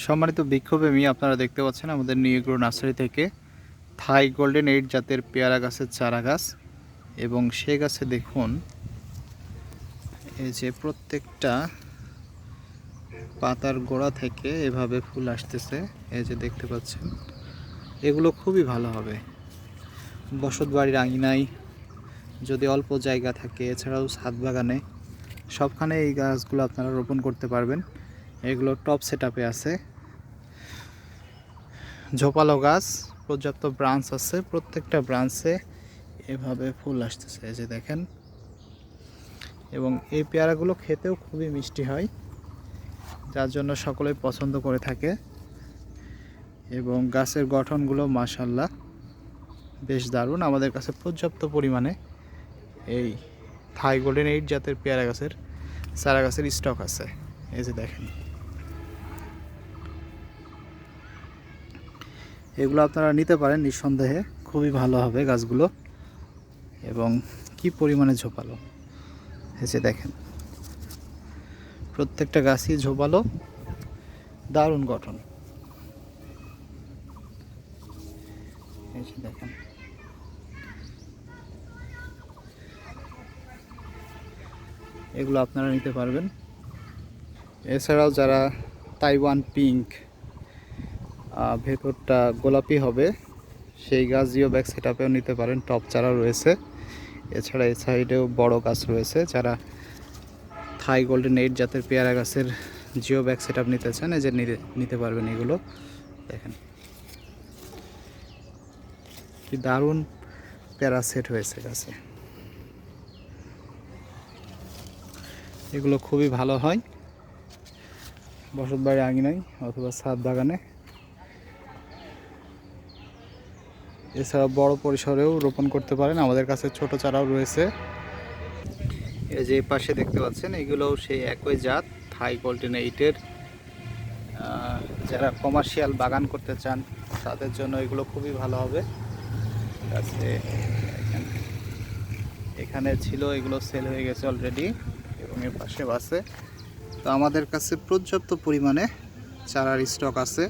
সম্মানিত বিক্ষোভেমি আপনারা দেখতে পাচ্ছেন আমাদের নিউগ্রো নার্সারি থেকে থাই গোল্ডেন এইট জাতের পেয়ারা গাছের চারা গাছ এবং সে গাছে দেখুন, এই যে প্রত্যেকটা পাতার গোড়া থেকে এভাবে ফুল আসতেছে, এই যে দেখতে পাচ্ছেন। এগুলো খুবই ভালো হবে। বসত বাড়ির আঙিনায় যদি অল্প জায়গা থাকে, এছাড়াও ছাদ বাগানে সবখানে এই গাছগুলো আপনারা রোপণ করতে পারবেন। এগুলো টপ সেট আছে। ঝোপালো গাছ, পর্যাপ্ত ব্রাঞ্চ আছে, প্রত্যেকটা ব্রাঞ্চে এভাবে ফুল আসতেছে, এই যে দেখেন। এবং এই পেয়ারাগুলো খেতেও খুবই মিষ্টি হয়, যার জন্য সকলেই পছন্দ করে থাকে। এবং গাছের গঠনগুলো মাশাল্লাহ বেশ দারুণ। আমাদের কাছে পর্যাপ্ত পরিমাণে এই থাই গোল্ডেন এইট জাতের পেয়ারা গাছের, চারা গাছের স্টক আছে। এই যে দেখেন। এগুলো আপনারা নিতে পারেন নিঃসন্দেহে। খুবই ভালো হবে গাছগুলো। এবং কি পরিমাণে ঝোপালো? যে দেখেন। প্রত্যেকটা গাছই ঝোপালো। দারুণ গঠন। দেখেন। এগুলো আপনারা নিতে পারবেন। এছাড়াও যারা তাইওয়ান পিঙ্ক ভেতরটা গোলাপি হবে। সেই গাছ জিও ব্যাগ সেট আপেও নিতে পারেন। টপ চারা রয়েছে। এছাড়া এই সাইডেও বড় গাছ রয়েছে। যারা থাই গোল্ডেন এইট জাতের পেয়ারা গাছের জিও ব্যাগ সেট নিতে চান, এই যে নিতে পারবেন এগুলো। দেখেন। কি দারুণ প্যারা সেট হয়েছে গাছে। এগুলো খুবই ভালো হয়। বসত বাড়ি আঙিনায় অথবা ছাদ বাগানে। এছাড়া বড় পরিসরেও রোপণ করতে পারেন। আমাদের কাছে ছোট চারাও রয়েছে। এই যে পাশে দেখতে পাচ্ছেন, এগুলোও সেই একই জাত, থাই গোল্ডেন যারা কমার্শিয়াল বাগান করতে চান, তাদের জন্য এগুলো খুবই ভালো হবে। এখানে ছিল, এগুলো সেল হয়ে গেছে অলরেডি এবং এর পাশে বাসে তো আমাদের কাছে পর্যাপ্ত পরিমাণে চারার স্টক আছে।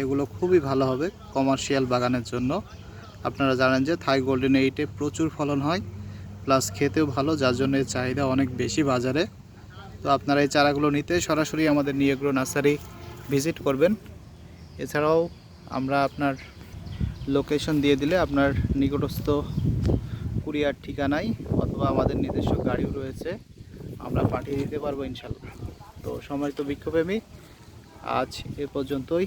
এগুলো খুবই ভালো হবে কমার্শিয়াল বাগানের জন্য। আপনারা জানেন যে থাই গোল্ডেন এইটে প্রচুর ফলন হয়, প্লাস খেতেও ভালো, যার জন্য চাহিদা অনেক বেশি বাজারে। তো আপনারা এই চারাগুলো নিতে সরাসরি আমাদের নিয়েগ্রো নার্সারি ভিজিট করবেন। এছাড়াও আমরা আপনার লোকেশন দিয়ে দিলে আপনার নিকটস্থ কুরিয়ার ঠিকানায় অথবা আমাদের নিজস্ব গাড়িও রয়েছে, আমরা পাঠিয়ে দিতে পারব ইনশাল্লাহ তো সম্মানিত বিক্ষোভপ্রেমী আজ এ পর্যন্তই।